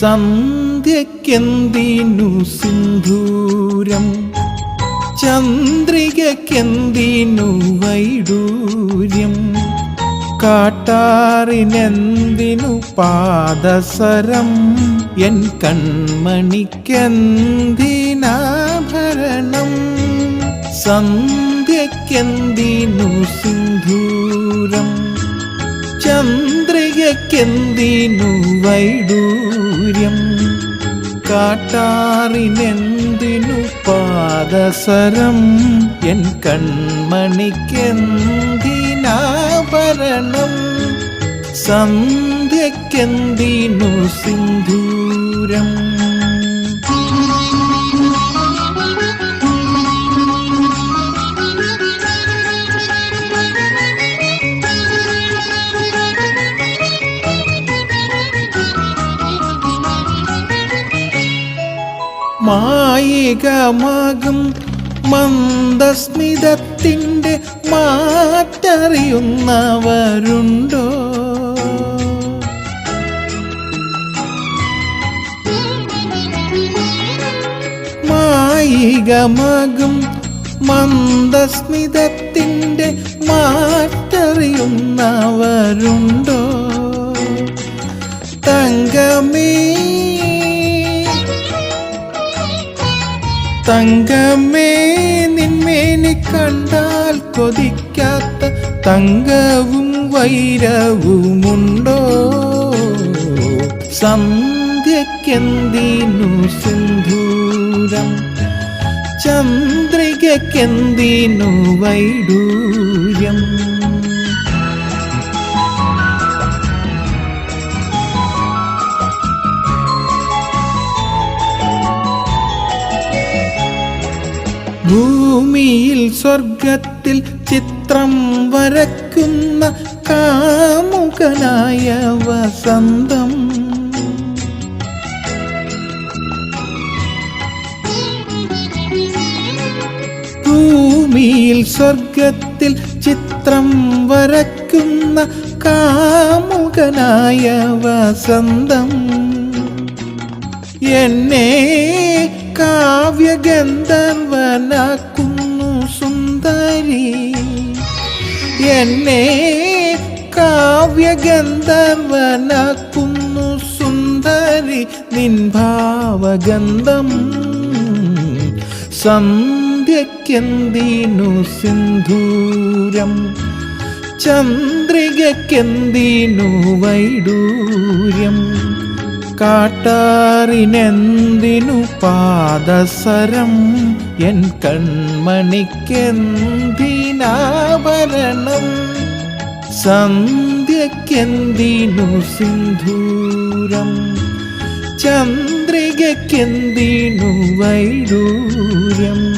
സന്ധ്യക്കെന്തിനു സിന്ധൂരം ചന്ദ്രികക്കെന്തിനു വൈഡൂര്യം? കാട്ടാറിനെന്തിനു പാദസരം? എൻ കൺമണിക്കെന്തിനാഭരണം? സന്ധ്യക്കെന്തിനു സിന്ധൂരം ചന്ദ്രികക്കെന്തിനു വൈഡൂര്യം? കാട്ടാറിനെന്തിനു പാദസരം? എൻ കൺമണിക്കെന്തിനാഭരണം? സന്ധ്യക്കെന്തിനു സിന്ധൂരം മായികമാകും മന്ദസ്മിതത്തിന്റെ മാറ്ററിയുന്നവരുണ്ടോ? മായികമാകും മന്ദസ്മിതത്തിന്റെ മാറ്ററിയുന്നവരുണ്ടോ? തങ്കമേ തങ്കമേ നിന്മേനി കണ്ടാൽ കൊതിക്കാത്ത തങ്കവും വൈരവുമുണ്ടോ? സന്ധ്യക്കെന്തിനു സിന്ധൂരം ചന്ദ്രികക്കെന്തിനു വൈഡൂര്യം? ഭൂമിയിൽ സ്വർഗത്തിൽ ചിത്രം വരക്കുന്ന കാമുകനായ വസന്തം. ഭൂമിയിൽ സ്വർഗത്തിൽ ചിത്രം വരക്കുന്ന കാമുകനായ വസന്തം. എന്നെ കാവ്യഗന്ധർവനാക്കുന്നു സുന്ദരി. എന്നെ കാവ്യഗന്ധർവനാക്കുന്നു സുന്ദരി. നിൻ ഭാവഗന്ധം സിന്ധൂരം? ചന്ദ്രികക്കെന്തിനു വൈഡൂര്യം? കാട്ടാറിനെന്തിനു പാദസരം? എൻ കൺമണിക്കെന്തിനാഭരണം? സന്ധ്യക്കെന്തിനു സിന്ധൂരം? ചന്ദ്രികക്കെന്തിനു വൈഡൂര്യം?